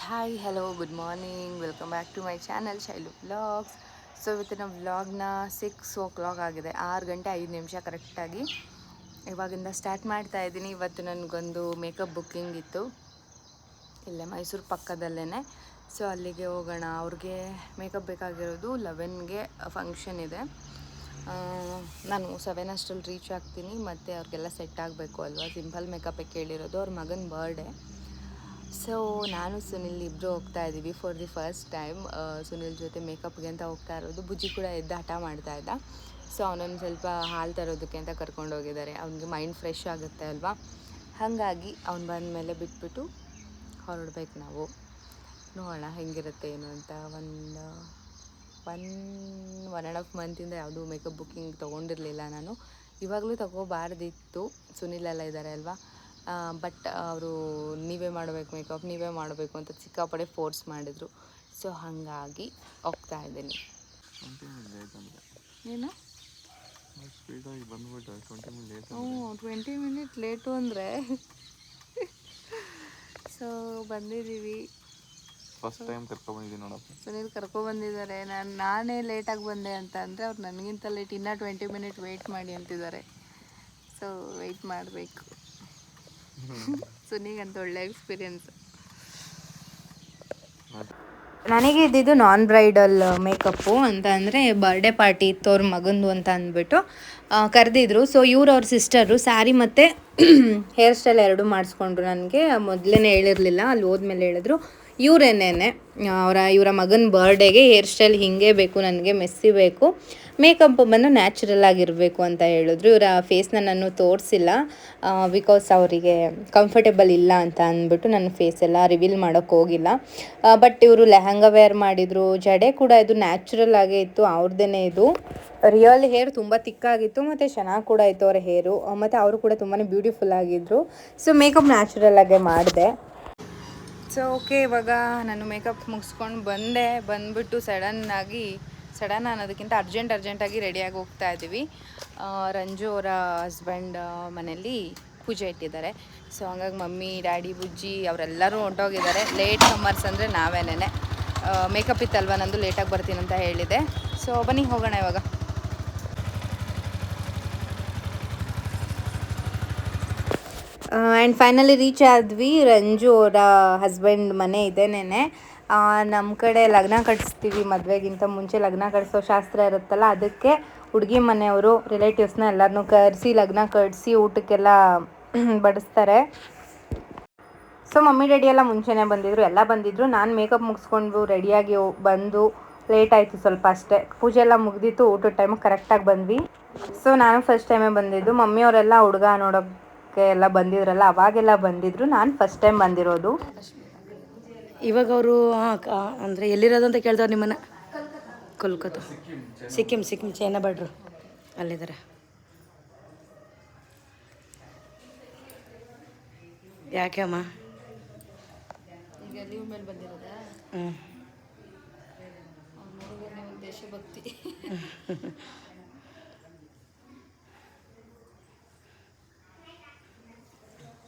Hi hello good morning welcome back to my channel Shailu vlogs so ಇವತ್ತಿನ ವ್ಲಾಗ್ನ six ಓ clock ಆಗಿದೆ. ಆರು ಗಂಟೆ ಐದು ನಿಮಿಷ ಕರೆಕ್ಟಾಗಿ ಇವಾಗಿಂದ ಸ್ಟಾರ್ಟ್ ಮಾಡ್ತಾ ಇದ್ದೀನಿ. ಇವತ್ತು ನನಗೊಂದು ಮೇಕಪ್ ಬುಕ್ಕಿಂಗ್ ಇತ್ತು. ಇಲ್ಲೇ ಮೈಸೂರು ಪಕ್ಕದಲ್ಲೇ ಸೊ ಅಲ್ಲಿಗೆ ಹೋಗೋಣ. ಅವ್ರಿಗೆ ಮೇಕಪ್ ಬೇಕಾಗಿರೋದು ಲೆವೆನ್ಗೆ ಫಂಕ್ಷನ್ ಇದೆ. ನಾನು ಸೆವೆನ್ ಅಷ್ಟರಲ್ಲಿ ರೀಚ್ ಆಗ್ತೀನಿ. ಮತ್ತು ಅವ್ರಿಗೆಲ್ಲ ಸೆಟ್ ಆಗಬೇಕು ಅಲ್ವಾ? ಸಿಂಪಲ್ ಮೇಕಪ್ಪೇ ಕೇಳಿರೋದು. ಅವ್ರ ಮಗನ ಬರ್ಡೇ ಸೊ ನಾನು ಸುನಿಲ್ ಇಬ್ಬರು ಹೋಗ್ತಾ ಇದ್ದೀವಿ for the first time Sunil ಜೊತೆ ಮೇಕಪ್ಗೆ ಅಂತ ಹೋಗ್ತಾ ಇರೋದು. ಬುಜ್ಜಿ ಕೂಡ ಎದ್ದು ಹಠ ಮಾಡ್ತಾ ಇದ್ದ. ಸೊ ಅವನೊಂದು ಸ್ವಲ್ಪ ಹಾಲು ತರೋದಕ್ಕೆ ಅಂತ ಕರ್ಕೊಂಡು ಹೋಗಿದ್ದಾರೆ. ಅವನಿಗೆ ಮೈಂಡ್ ಫ್ರೆಶ್ ಆಗುತ್ತೆ ಅಲ್ವಾ? ಹಾಗಾಗಿ ಅವ್ನು ಬಂದ ಮೇಲೆ ಬಿಟ್ಬಿಟ್ಟು ಹೊರಡ್ಬೇಕು ನಾವು. ನೋಡೋಣ ಹೆಂಗಿರುತ್ತೆ ಏನು ಅಂತ. ಒಂದು ಒನ್ ಒನ್ ಆ್ಯಂಡ್ ಹಾಫ್ ಮಂತಿಂದ ಯಾವುದೂ ಮೇಕಪ್ ಬುಕ್ಕಿಂಗ್ ತೊಗೊಂಡಿರಲಿಲ್ಲ ನಾನು. ಇವಾಗಲೂ ತಗೋಬಾರ್ದಿತ್ತು. ಸುನಿಲ್ ಎಲ್ಲ ಇದ್ದಾರೆ ಅಲ್ವಾ? ಬಟ್ ಅವರು ನೀವೇ ಮಾಡಬೇಕು ಮೇಕಪ್ ನೀವೇ ಮಾಡಬೇಕು ಅಂತ ಸಿಕ್ಕಾಪಡೆ ಫೋರ್ಸ್ ಮಾಡಿದರು. ಸೊ ಹಾಗಾಗಿ ಹೋಗ್ತಾ ಇದ್ದೀನಿ. ಏನು? ಟ್ವೆಂಟಿ ಮಿನಿಟ್ ಲೇಟ್ ಹ್ಞೂ ಟ್ವೆಂಟಿ ಮಿನಿಟ್ ಲೇಟು ಅಂದರೆ. ಸೊ ಬಂದಿದ್ದೀವಿ. ಫಸ್ಟ್ ಟೈಮ್ ಕರ್ಕೊಂಡ್ಬಂದಿದ್ದೀನಿ ನೋಡಪ್ಪ. ಸುನೀಲ್ ಕರ್ಕೊಬಂದಿದ್ದಾರೆ ನಾನು ನಾನೇ ಲೇಟಾಗಿ ಬಂದೆ ಅಂತ ಅಂದರೆ ಅವ್ರು ನನಗಿಂತ ಲೇಟ್ ಇನ್ನೂ ಟ್ವೆಂಟಿ ಮಿನಿಟ್ ವೆಯ್ಟ್ ಮಾಡಿ ಅಂತಿದ್ದಾರೆ. ಸೊ ವೆಯ್ಟ್ ಮಾಡಬೇಕು. ಸುನೀಗಂತ ಒಳ್ಳೆ ಎಕ್ಸ್ಪೀರಿಯನ್ಸ್ ನನಗೆ ಇದ್ದಿದ್ದು ನಾನ್ ಬ್ರೈಡಲ್ ಮೇಕಪ್ಪು ಅಂತ ಅಂದರೆ ಬರ್ಡೇ ಪಾರ್ಟಿ ಇತ್ತು ಅವ್ರ ಮಗಂದು ಅಂತ ಅಂದ್ಬಿಟ್ಟು ಕರೆದಿದ್ರು. ಸೊ ಇವ್ರು ಅವ್ರ ಸಿಸ್ಟರು ಸ್ಯಾರಿ ಮತ್ತು ಹೇರ್ ಸ್ಟೈಲ್ ಎರಡೂ ಮಾಡಿಸ್ಕೊಂಡ್ರು ನನಗೆ. ಮೊದಲೇ ಹೇಳಿರಲಿಲ್ಲ, ಅಲ್ಲಿ ಹೋದ್ಮೇಲೆ ಹೇಳಿದ್ರು. ಇವರೇನೇನೆ ಅವರ, ಇವರ ಮಗನ ಬರ್ಡೇಗೆ ಹೇರ್ ಸ್ಟೈಲ್ ಹಿಂಗೆ ಬೇಕು, ನನಗೆ ಮೆಸ್ಸಿ ಬೇಕು. ಮೇಕಪ್ ಬಂದು ನ್ಯಾಚುರಲ್ ಆಗಿರಬೇಕು ಅಂತ ಹೇಳಿದ್ರು. ಇವರ ಫೇಸ್ನ ನಾನು ತೋರಿಸಿಲ್ಲ. ಬಿಕಾಸ್ ಅವರಿಗೆ ಕಂಫರ್ಟೇಬಲ್ ಇಲ್ಲ ಅಂತ ಅಂದ್ಬಿಟ್ಟು ನನ್ನ ಫೇಸ್ ಎಲ್ಲ ರಿವೀಲ್ ಮಾಡೋಕ್ಕೆ ಹೋಗಿಲ್ಲ. ಬಟ್ ಇವರು ಲೆಹಂಗಾ ವೇರ್ ಮಾಡಿದರು. ಜಡೆ ಕೂಡ ಇದು ನ್ಯಾಚುರಲ್ ಆಗೇ ಇತ್ತು ಅವ್ರದ್ದೇ ಇದು. ರಿಯಲ್ ಹೇರ್ ತುಂಬ ತಿಕ್ಕಾಗಿತ್ತು, ಮತ್ತು ಚೆನ್ನಾಗಿ ಕೂಡ ಇತ್ತು ಅವರ ಹೇರು ಮತ್ತು ಅವರು ಕೂಡ ತುಂಬಾ ಬ್ಯೂಟಿಫುಲ್ ಆಗಿದ್ದರು ಸೊ ಮೇಕಪ್ ನ್ಯಾಚುರಲ್ ಆಗೇ ಮಾಡಿದೆ. ಸೊ ಓಕೆ ಇವಾಗ ನಾನು ಮೇಕಪ್ ಮುಗಿಸ್ಕೊಂಡು ಬಂದೆ. ಬಂದ್ಬಿಟ್ಟು ಸಡನ್ನಾಗಿ ಸಡನ್ ಅನ್ನೋದಕ್ಕಿಂತ ಅರ್ಜೆಂಟ್ ಅರ್ಜೆಂಟಾಗಿ ರೆಡಿಯಾಗಿ ಹೋಗ್ತಾ ಇದ್ದೀವಿ. ರಂಜು ಅವರ ಹಸ್ಬೆಂಡ್ ಮನೇಲಿ ಪೂಜೆ ಇಟ್ಟಿದ್ದಾರೆ. ಸೊ ಹಂಗಾಗಿ ಮಮ್ಮಿ, ಡ್ಯಾಡಿ, ಬುಜ್ಜಿ ಅವರೆಲ್ಲರೂ ಹೊಂಟೋಗಿದ್ದಾರೆ ಲೇಟ್ ಕಮ್ಮರ್ಸ್ ಅಂದರೆ ನಾವೇನೇ ಮೇಕಪ್ ಇತ್ತಲ್ವ ನಂದು ಲೇಟಾಗಿ ಬರ್ತೀನಿ ಅಂತ ಹೇಳಿದೆ. ಸೊ ಬನ್ನಿ, ಹೋಗೋಣ ಇವಾಗ. ಆ್ಯಂಡ್ ಫೈನಲಿ ರೀಚ್ ಆದ್ವಿ. ರಂಜು ಅವರ ಹಸ್ಬೆಂಡ್ ಮನೆ ಇದೇನೇನೆ. ನಮ್ಮ ಕಡೆ ಲಗ್ನ ಕಟ್ಸ್ತೀವಿ ಮದುವೆಗಿಂತ ಮುಂಚೆ ಲಗ್ನ ಕಟ್ಸೋ ಶಾಸ್ತ್ರ ಇರುತ್ತಲ್ಲ, ಅದಕ್ಕೆ ಹುಡುಗಿ ಮನೆಯವರು ರಿಲೇಟಿವ್ಸ್ನ ಎಲ್ಲರನ್ನೂ ಕರೆಸಿ ಲಗ್ನ ಕಟ್ಸಿ ಊಟಕ್ಕೆಲ್ಲ ಬಡಿಸ್ತಾರೆ. ಸೊ ಮಮ್ಮಿ ಡ್ಯಾಡಿ ಎಲ್ಲ ಮುಂಚೆನೇ ಬಂದಿದ್ರು, ಎಲ್ಲ ಬಂದಿದ್ರು. ನಾನು ಮೇಕಪ್ ಮುಗಿಸ್ಕೊಂಡು ರೆಡಿಯಾಗಿ ಬಂದು ಲೇಟ್ ಆಯಿತು ಸ್ವಲ್ಪ ಅಷ್ಟೇ. ಪೂಜೆ ಎಲ್ಲ ಮುಗ್ದಿತ್ತು, ಊಟದ ಟೈಮ್ ಕರೆಕ್ಟಾಗಿ ಬಂದ್ವಿ. ಸೊ ನಾನು ಫಸ್ಟ್ ಟೈಮೇ ಬಂದಿದ್ದು. ಮಮ್ಮಿಯವರೆಲ್ಲ ಹುಡುಗ ನೋಡೋಕ್ಕೆ ಎಲ್ಲ ಬಂದಿದ್ರಲ್ಲ, ಅವಾಗೆಲ್ಲ ಬಂದಿದ್ರು. ನಾನು ಫಸ್ಟ್ ಟೈಮ್ ಬಂದಿರೋದು. ಇವಾಗ ಅವರು ಅಂದರೆ ಎಲ್ಲಿರೋದು ಅಂತ ಕೇಳ್ತಾರೆ ನಿಮ್ಮನ್ನ? ಕೋಲ್ಕತ್ತಾ. ಸಿಕ್ಕಿಂ ಸಿಕ್ಕಿಂ ಚೈನಾ ಬಡ್ರು ಅಲ್ಲಿದ್ದಾರೆ. ಯಾಕೆ ಅಮ್ಮ? ಹ್ಞೂ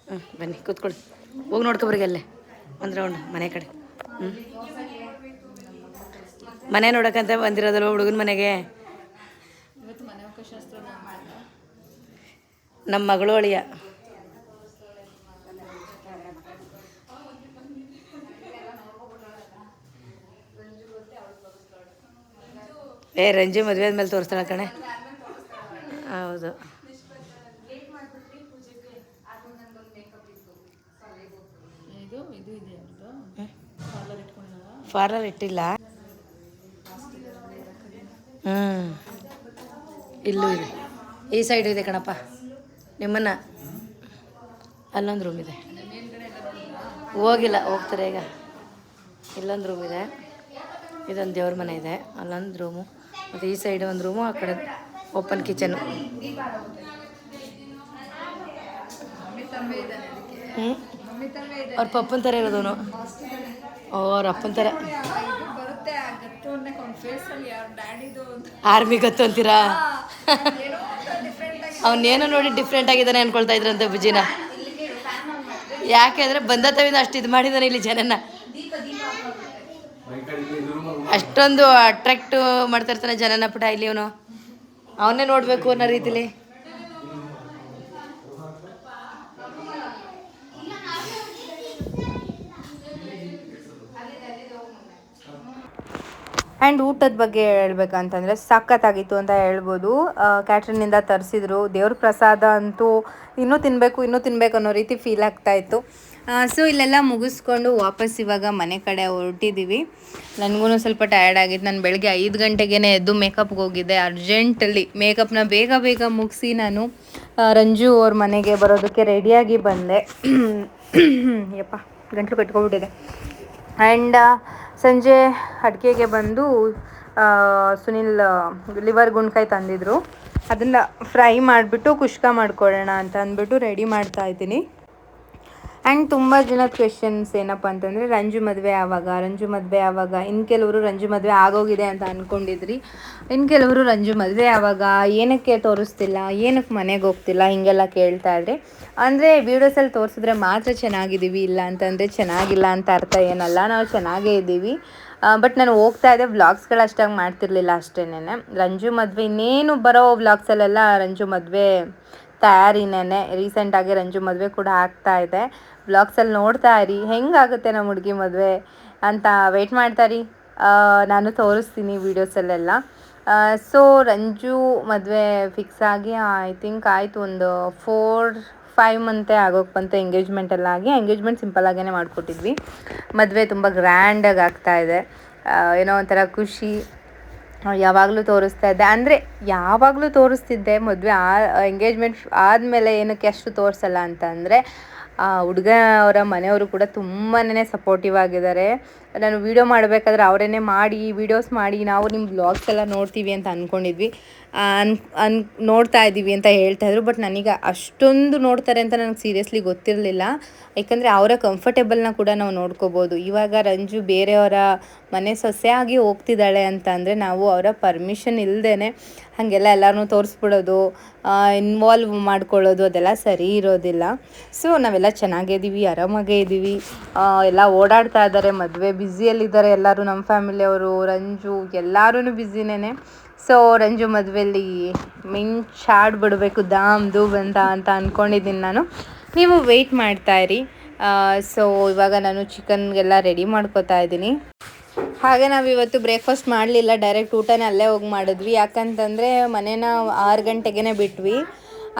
ಹ್ಞೂ ಬನ್ನಿ ಕೂತ್ಕೊಳ್ಳಿ. ಹೋಗಿ ನೋಡ್ಕೊಬ್ರಿಗೆ ಅಲ್ಲೇ. ಒಂದು ರೌಂಡ್ ಮನೆ ಕಡೆ. ಹ್ಞೂ ಮನೆ ನೋಡಕ್ಕಂತ ಬಂದಿರೋದಲ್ವ ಹುಡುಗನ ಮನೆಗೆ? ನಮ್ಮ ಮಗಳು ಅಳಿಯ. ಏ, ರಂಜು ಮದುವೆ ಆದ್ಮೇಲೆ ತೋರಿಸ್ತಾಳೆ ಕಣೆ. ಹೌದು. ಪಾರ್ಲರ್ ಇಟ್ಟಿಲ್ಲ. ಹ್ಞೂ ಇಲ್ಲೂ ಇದೆ. ಈ ಸೈಡ್ ಇದೆ ಕಣಪ್ಪ. ನಿಮ್ಮನ್ನ. ಅಲ್ಲೊಂದು ರೂಮ್ ಇದೆ. ಹೋಗಿಲ್ಲ ಹೋಗ್ತಾರೆ ಈಗ. ಇಲ್ಲೊಂದು ರೂಮ್ ಇದೆ. ಇದೊಂದು ದೇವ್ರ ಮನೆ ಇದೆ. ಅಲ್ಲೊಂದು ರೂಮು ಮತ್ತು ಈ ಸೈಡ್ ಒಂದು ರೂಮು ಆ ಕಡೆ ಓಪನ್ ಕಿಚನು ಹ್ಞೂ ಅವ್ರ ಪಪ್ಪನ ಥರ ಇರೋದವನು. ಅವ್ರ ಅಪ್ಪನ ಥರ ಆರ್ಮಿ ಗತ್ತು ಅಂತೀರಾ? ಅವನೇನೋ ನೋಡಿ ಡಿಫ್ರೆಂಟ್ ಆಗಿದ್ದಾನೆ ಅನ್ಕೊಳ್ತಾ ಇದ್ರಂತೆ ಯಾಕೆ ಯಾಕೆಂದ್ರೆ ಬಂದ ತವಿಂದ ಅಷ್ಟು ಇದು ಮಾಡಿದಾನೆ ಇಲ್ಲಿ ಜನನ ಅಷ್ಟೊಂದು ಅಟ್ರಾಕ್ಟ್ ಮಾಡ್ತಾ ಇರ್ತಾನೆ ಜನನ ಪುಟ ಇಲ್ಲಿ ಅವನು. ಅವನ್ನೇ ನೋಡಬೇಕು ಅನ್ನೋ ರೀತಿಲಿ. ಆ್ಯಂಡ್ ಊಟದ ಬಗ್ಗೆ ಹೇಳ್ಬೇಕಂತಂದರೆ ಸಖತ್ತಾಗಿತ್ತು ಅಂತ ಹೇಳ್ಬೋದು. ಕ್ಯಾಟ್ರಿನಿಂದ ತರಿಸಿದ್ರು. ದೇವ್ರ ಪ್ರಸಾದ ಅಂತೂ ಇನ್ನೂ ತಿನ್ನಬೇಕು ಇನ್ನೂ ತಿನ್ನಬೇಕು ಅನ್ನೋ ರೀತಿ ಫೀಲ್ ಆಗ್ತಾಯಿತ್ತು ಸೊ ಇಲ್ಲೆಲ್ಲ ಮುಗಿಸ್ಕೊಂಡು ವಾಪಸ್ ಇವಾಗ ಮನೆ ಕಡೆ ಹೊರಟಿದ್ದೀವಿ ನನಗೂ ಸ್ವಲ್ಪ ಟಯರ್ಡ್ ಆಗಿತ್ತು. ನಾನು ಬೆಳಗ್ಗೆ ಐದು ಗಂಟೆಗೇ ಎದ್ದು ಮೇಕಪ್ಗೆ ಹೋಗಿದ್ದೆ. ಅರ್ಜೆಂಟಲ್ಲಿ ಮೇಕಪ್ನ ಬೇಗ ಬೇಗ ಮುಗಿಸಿ ನಾನು ರಂಜು ಅವ್ರ ಮನೆಗೆ ಬರೋದಕ್ಕೆ ರೆಡಿಯಾಗಿ ಬಂದೆ. ಯಪ್ಪ, ಗಂಟಲು ಕಟ್ಕೊಬಿಟ್ಟಿದೆ. ಆ್ಯಂಡ್ ಸಂಜೆ ಅಡುಗೆಗೆ ಬಂದು ಸುನಿಲ್ ಲಿವರ್ ಗುಂಡ್ಕಾಯಿ ತಂದಿದ್ರು. ಅದನ್ನು ಫ್ರೈ ಮಾಡಿಬಿಟ್ಟು ಕುಷ್ಕ ಮಾಡ್ಕೊಳ್ಳೋಣ ಅಂತ ಅಂದ್ಬಿಟ್ಟು ರೆಡಿ ಮಾಡ್ತಾ ಇದ್ದೀನಿ. ಆ್ಯಂಡ್ ತುಂಬ ಜನದ ಕ್ವೆಶನ್ಸ್ ಏನಪ್ಪ ಅಂತಂದರೆ, ರಂಜು ಮದುವೆ ಯಾವಾಗ ರಂಜು ಮದುವೆ ಯಾವಾಗ ಇನ್ನು ಕೆಲವರು ರಂಜು ಮದುವೆ ಆಗೋಗಿದೆ ಅಂತ ಅಂದ್ಕೊಂಡಿದ್ರಿ ಇನ್ನು ಕೆಲವರು ರಂಜು ಮದುವೆ ಯಾವಾಗ ಏನಕ್ಕೆ ತೋರಿಸ್ತಿಲ್ಲ, ಏನಕ್ಕೆ ಮನೆಗೆ ಹೋಗ್ತಿಲ್ಲ? ಹಿಂಗೆಲ್ಲ ಕೇಳ್ತಾ ಇದ್ರಿ. ಅಂದರೆ ವೀಡಿಯೋಸಲ್ಲಿ ತೋರಿಸಿದ್ರೆ ಮಾತ್ರ ಚೆನ್ನಾಗಿದ್ದೀವಿ, ಇಲ್ಲ ಅಂತಂದರೆ ಚೆನ್ನಾಗಿಲ್ಲ ಅಂತ ಅರ್ಥ ಏನಲ್ಲ. ನಾವು ಚೆನ್ನಾಗೇ ಇದ್ದೀವಿ. ಬಟ್ ನಾನು ಹೋಗ್ತಾ ಇದ್ದೆ ವ್ಲಾಗ್ಸ್ಗಳು ಅಷ್ಟಾಗಿ ಮಾಡ್ತಿರ್ಲಿಲ್ಲ ಅಷ್ಟೇನೆ ರಂಜು ಮದುವೆ, ಇನ್ನೇನು ಬರೋ ವ್ಲಾಗ್ಸಲ್ಲೆಲ್ಲ ರಂಜು ಮದುವೆ ತಯಾರಿನೇ ರೀಸೆಂಟಾಗಿ ರಂಜು ಮದುವೆ ಕೂಡ ಆಗ್ತಾ ಇದೆ. ಬ್ಲಾಗ್ಸಲ್ಲಿ ನೋಡ್ತಾ ಇರಿ. ಹೆಂಗಾಗುತ್ತೆ ನಮ್ಮ ಹುಡುಗಿ ಮದುವೆ ಅಂತ ವೆಯ್ಟ್ ಮಾಡ್ತಾ ಇರಿ. ಆ, ನಾನು ತೋರಿಸ್ತೀನಿ ವೀಡಿಯೋಸಲ್ಲೆಲ್ಲ ಸೊ ರಂಜು ಮದುವೆ ಫಿಕ್ಸ್ ಆಗಿ ಐ ಥಿಂಕ್ ಆಯಿತು ಒಂದು ಫೋರ್ ಫೈವ್ ಮಂತೆ ಆಗೋಕೆ ಬಂತು ಎಂಗೇಜ್ಮೆಂಟ್ ಎಲ್ಲ ಆಗಿ ಎಂಗೇಜ್ಮೆಂಟ್ ಸಿಂಪಲ್ ಆಗೇ ಮಾಡಿಕೊಟ್ಟಿದ್ವಿ. ಮದುವೆ ತುಂಬ ಗ್ರ್ಯಾಂಡಾಗಿ ಆಗ್ತಾ ಇದೆ. ಏನೋ ಒಂಥರ ಖುಷಿ ಯಾವಾಗಲೂ ತೋರಿಸ್ತಾ ಇದ್ದೆ ಅಂದರೆ ಯಾವಾಗಲೂ ತೋರಿಸ್ತಿದ್ದೆ ಮದುವೆ ಆ ಎಂಗೇಜ್ಮೆಂಟ್ ಆದಮೇಲೆ ಏನಕ್ಕೆ ಅಷ್ಟು ತೋರಿಸಲ್ಲ ಅಂತ ಅಂದರೆ ಆ ಹುಡುಗ ಅವರ ಮನೆಯವರು ಕೂಡ ತುಂಬಾ ಸಪೋರ್ಟಿವ್ ಆಗಿದ್ದಾರೆ. ನಾನು ವೀಡಿಯೋ ಮಾಡಬೇಕಾದ್ರೆ ಅವರೇನೆ ಮಾಡಿ ವೀಡಿಯೋಸ್ ಮಾಡಿ, ನಾವು ನಿಮ್ಮ ಬ್ಲಾಗ್ಸ್ ಎಲ್ಲ ನೋಡ್ತೀವಿ ಅಂತ ಅಂದ್ಕೊಂಡಿದ್ವಿ ಅನ್ ಅನ್ ನೋಡ್ತಾ ಇದ್ದೀವಿ ಅಂತ ಹೇಳ್ತಾ ಇದ್ರು, ಬಟ್ ನನಗೆ ಅಷ್ಟೊಂದು ನೋಡ್ತಾರೆ ಅಂತ ನನಗೆ ಸೀರಿಯಸ್ಲಿ ಗೊತ್ತಿರಲಿಲ್ಲ. ಯಾಕಂದರೆ ಅವರ ಕಂಫರ್ಟೇಬಲ್ನ ಕೂಡ ನಾವು ನೋಡ್ಕೋಬೋದು. ಇವಾಗ ರಂಜು ಬೇರೆಯವರ ಮನೆ ಸೊಸೆಯಾಗಿ ಹೋಗ್ತಿದ್ದಾಳೆ ಅಂತ ಅಂದರೆ ನಾವು ಅವರ ಪರ್ಮಿಷನ್ ಇಲ್ಲದೇ ಹಾಗೆಲ್ಲ ಎಲ್ಲರನ್ನೂ ತೋರಿಸ್ಬಿಡೋದು ಇನ್ವಾಲ್ವ್ ಮಾಡ್ಕೊಳ್ಳೋದು ಅದೆಲ್ಲ ಸರಿ ಇರೋದಿಲ್ಲ. ಸೊ ನಾವೆಲ್ಲ ಚೆನ್ನಾಗಿದ್ದೀವಿ, ಆರಾಮಾಗೇ ಇದ್ದೀವಿ. ಎಲ್ಲ ಓಡಾಡ್ತಾ ಇದ್ದಾರೆ, ಮದುವೆ ಬ್ಯುಸಿಯಲ್ಲಿದ್ದಾರೆ ಎಲ್ಲರೂ ನಮ್ಮ ಫ್ಯಾಮಿಲಿಯವರು ರಂಜು ಎಲ್ಲರೂ ಬ್ಯುಸಿನೇ ಸೊ, ರಂಜು ಮದುವೆಯಲ್ಲಿ ಮಿಂಚಾಡ್ಬಿಡ್ಬೇಕು ದಾಮ್ ದಾಮ್ದು ಅಂತ ಅಂತ ಅಂದ್ಕೊಂಡಿದ್ದೀನಿ ನಾನು. ನೀವು ವೆಯ್ಟ್ ಮಾಡ್ತಾ ಇರಿ. ಸೊ, ಇವಾಗ ನಾನು ಚಿಕನ್ಗೆಲ್ಲ ರೆಡಿ ಮಾಡ್ಕೋತಾ ಇದ್ದೀನಿ. ಹಾಗೆ ನಾವು ಇವತ್ತು ಬ್ರೇಕ್ಫಾಸ್ಟ್ ಮಾಡಲಿಲ್ಲ ಡೈರೆಕ್ಟ್ ಊಟನೇ ಅಲ್ಲೇ ಹೋಗಿ ಮಾಡಿದ್ವಿ. ಯಾಕಂತಂದರೆ ಮನೇನ ಆರು ಗಂಟೆಗೆ ಬಿಟ್ವಿ.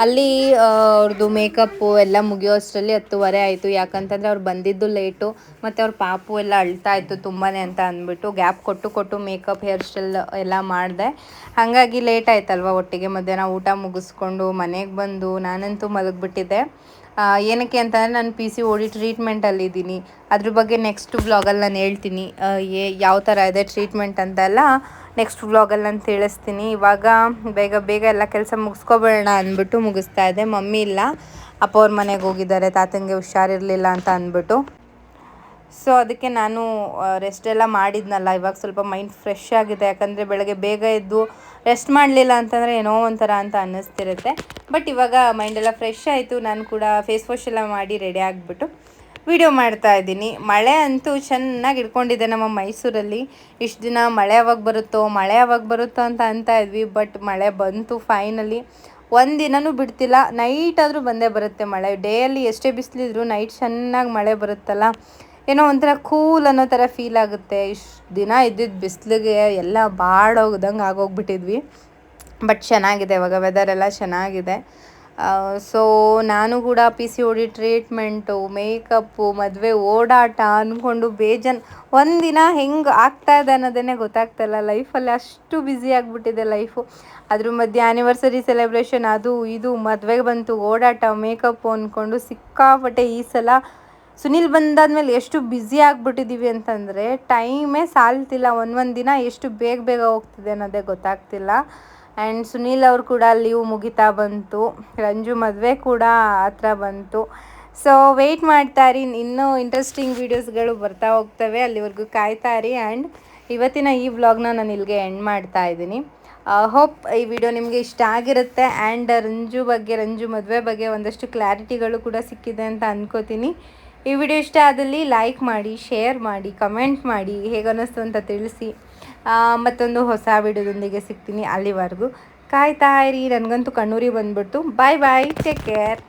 ಅಲ್ಲಿ ಅವ್ರದ್ದು ಮೇಕಪ್ಪು ಎಲ್ಲ ಮುಗಿಯೋ ಅಷ್ಟರಲ್ಲಿ ಹತ್ತುವರೆ ಆಯಿತು. ಯಾಕಂತಂದರೆ ಅವ್ರು ಬಂದಿದ್ದು ಲೇಟು ಮತ್ತು ಅವ್ರ ಪಾಪು ಎಲ್ಲ ಅಳ್ತಾ ಇತ್ತು ತುಂಬಾ ಅಂತ ಅಂದ್ಬಿಟ್ಟು ಗ್ಯಾಪ್ ಕೊಟ್ಟು ಕೊಟ್ಟು ಮೇಕಪ್ ಹೇರ್ ಸ್ಟೈಲ್ ಎಲ್ಲ ಮಾಡಿದೆ. ಹಾಗಾಗಿ ಲೇಟ್ ಆಯ್ತಲ್ವ ಒಟ್ಟಿಗೆ ಮಧ್ಯಾಹ್ನ ಊಟ ಮುಗಿಸ್ಕೊಂಡು ಮನೆಗೆ ಬಂದು. ನಾನಂತೂ ಮಲಗಿಬಿಟ್ಟಿದ್ದೆ. ಏನಕ್ಕೆ ಅಂತಂದರೆ ನಾನು ಪಿ ಸಿ ಓಡಿ ಟ್ರೀಟ್ಮೆಂಟಲ್ಲಿದ್ದೀನಿ ಅದ್ರ ಬಗ್ಗೆ ನೆಕ್ಸ್ಟ್ ವ್ಲಾಗಲ್ಲಿ ನಾನು ಹೇಳ್ತೀನಿ. ಏ ಯಾವ ಥರ ಇದೆ ಟ್ರೀಟ್ಮೆಂಟ್ ಅಂತೆಲ್ಲ ನೆಕ್ಸ್ಟ್ ವ್ಲಾಗಲ್ಲಿ ನಾನು ತಿಳಿಸ್ತೀನಿ. ಇವಾಗ ಬೇಗ ಬೇಗ ಎಲ್ಲ ಕೆಲಸ ಮುಗಿಸ್ಕೊಬೇಡ ಅಂದ್ಬಿಟ್ಟು ಮುಗಿಸ್ತಾ ಇದ್ದೆ ಮಮ್ಮಿ ಇಲ್ಲ. ಅಪ್ಪ ಅವ್ರ ಮನೆಗೆ ಹೋಗಿದ್ದಾರೆ. ತಾತಂಗೆ ಹುಷಾರಿರಲಿಲ್ಲ ಅಂತ ಅಂದ್ಬಿಟ್ಟು. ಸೊ ಅದಕ್ಕೆ ನಾನು ರೆಸ್ಟ್ ಎಲ್ಲ ಮಾಡಿದ್ನಲ್ಲ. ಇವಾಗ ಸ್ವಲ್ಪ ಮೈಂಡ್ ಫ್ರೆಶ್ ಆಗಿದೆ. ಯಾಕಂದರೆ ಬೆಳಗ್ಗೆ ಬೇಗ ಎದ್ದು ರೆಸ್ಟ್ ಮಾಡಲಿಲ್ಲ ಅಂತಂದರೆ ಏನೋ ಒಂಥರ ಅಂತ ಅನ್ನಿಸ್ತಿರುತ್ತೆ. ಬಟ್ ಇವಾಗ ಮೈಂಡೆಲ್ಲ ಫ್ರೆಶ್ ಆಯಿತು. ನಾನು ಕೂಡ ಫೇಸ್ ವಾಶ್ ಎಲ್ಲ ಮಾಡಿ ರೆಡಿ ಆಗಿಬಿಟ್ಟು ವಿಡಿಯೋ ಮಾಡ್ತಾ ಇದ್ದೀನಿ. ಮಳೆ ಅಂತೂ ಚೆನ್ನಾಗಿ ಇಟ್ಕೊಂಡಿದೆ ನಮ್ಮ ಮೈಸೂರಲ್ಲಿ. ಇಷ್ಟು ದಿನ ಮಳೆ ಯಾವಾಗ ಬರುತ್ತೋ, ಮಳೆ ಯಾವಾಗ ಬರುತ್ತೋ ಅಂತ ಅಂತ ಇದ್ವಿ. ಬಟ್ ಮಳೆ ಬಂತು ಫೈನಲಿ ಒಂದು ದಿನನೂ ಬಿಡ್ತಿಲ್ಲ. ನೈಟ್ ಆದರೂ ಬಂದೇ ಬರುತ್ತೆ ಮಳೆ. ಡೇಯಲ್ಲಿ ಎಷ್ಟೇ ಬಿಸಿಲಿದ್ರು ನೈಟ್ ಚೆನ್ನಾಗಿ ಮಳೆ ಬರುತ್ತಲ್ಲ. ಏನೋ ಒಂಥರ ಕೂಲ್ ಅನ್ನೋ ಥರ ಫೀಲ್ ಆಗುತ್ತೆ. ಇಷ್ಟು ದಿನ ಇದ್ದಿದ್ದು ಬಿಸಿಲಿಗೆ ಎಲ್ಲ ಬಾಡೋಗ್ದಂಗೆ ಆಗೋಗ್ಬಿಟ್ಟಿದ್ವಿ. ಬಟ್ ಚೆನ್ನಾಗಿದೆ, ಇವಾಗ ವೆದರ್ ಎಲ್ಲ ಚೆನ್ನಾಗಿದೆ. ಸೊ ನಾನು ಕೂಡ P C O D treatment makeup ಮದುವೆ, ಓಡಾಟ ಅಂದ್ಕೊಂಡು ಬೇಜಾನ್ ಒಂದಿನ ಹೆಂಗೆ ಆಗ್ತಾ ಇದೆ ಅನ್ನೋದೇ ಗೊತ್ತಾಗ್ತಾಯಿಲ್ಲ ಲೈಫಲ್ಲಿ ಅಷ್ಟು ಬ್ಯುಸಿ ಆಗಿಬಿಟ್ಟಿದೆ ಲೈಫು ಅದ್ರ ಮಧ್ಯೆ ಆ್ಯನಿವರ್ಸರಿ ಸೆಲೆಬ್ರೇಷನ್ ಅದು ಇದು ಮದುವೆಗೆ ಬಂತು, ಓಡಾಟ ಮೇಕಪ್ಪು ಅಂದ್ಕೊಂಡು ಸಿಕ್ಕಾಪಟ್ಟೆ ಈ ಸಲ ಸುನಿಲ್ ಬಂದಾದ್ಮೇಲೆ ಎಷ್ಟು ಬ್ಯುಸಿ ಆಗಿಬಿಟ್ಟಿದ್ದೀವಿ ಅಂತಂದರೆ ಟೈಮೇ ಸಾಲ್ತಿಲ್ಲ. ಒಂದೊಂದು ದಿನ ಎಷ್ಟು ಬೇಗ ಬೇಗ ಹೋಗ್ತಿದೆ ಅನ್ನೋದೇ ಗೊತ್ತಾಗ್ತಿಲ್ಲ. ಆ್ಯಂಡ್ ಸುನೀಲ್ ಅವ್ರು ಕೂಡ ಲೀವ್ ಮುಗಿತಾ ಬಂತು. ರಂಜು ಮದುವೆ ಕೂಡ ಹತ್ರ ಬಂತು. ಸೊ ವೆಯ್ಟ್ ಮಾಡ್ತಾ ಇರಿ. ಇನ್ನೂ ಇಂಟ್ರೆಸ್ಟಿಂಗ್ ವೀಡಿಯೋಸ್ಗಳು ಬರ್ತಾ ಹೋಗ್ತವೆ. ಅಲ್ಲಿವರೆಗೂ ಕಾಯ್ತಾ ಇರಿ. ಆ್ಯಂಡ್ ಇವತ್ತಿನ ಈ ವ್ಲಾಗ್ನ ನಾನು ಇಲ್ಲಿಗೆ ಎಂಡ್ ಮಾಡ್ತಾ ಇದ್ದೀನಿ. ಹೋಪ್ ಈ ವಿಡಿಯೋ ನಿಮಗೆ ಇಷ್ಟ ಆಗಿರುತ್ತೆ. ಆ್ಯಂಡ್ ರಂಜು ಬಗ್ಗೆ, ರಂಜು ಮದುವೆ ಬಗ್ಗೆ ಒಂದಷ್ಟು ಕ್ಲಾರಿಟಿಗಳು ಕೂಡ ಸಿಕ್ಕಿದೆ ಅಂತ ಅಂದ್ಕೋತೀನಿ ಈ ವಿಡಿಯೋ ಇಷ್ಟ ಆದಲ್ಲಿ ಲೈಕ್ ಮಾಡಿ ಶೇರ್ ಮಾಡಿ ಕಮೆಂಟ್ ಮಾಡಿ ಹೇಗನ್ನಿಸ್ತು ಅಂತ ತಿಳಿಸಿ. ಮತ್ತೊಂದು ಹೊಸ ವಿಡಿಯೋದೊಂದಿಗೆ ಸಿಗ್ತೀನಿ ಅಲ್ಲಿವರೆಗೂ. ಕಾಯ್ತಾ ಇರಿ, ನನಗಂತೂ ಕಣ್ಣೂರಿಗೆ ಬಂದ್ಬಿಡ್ತು. ಬಾಯ್ ಬಾಯ್ ಟೇಕ್ ಕೇರ್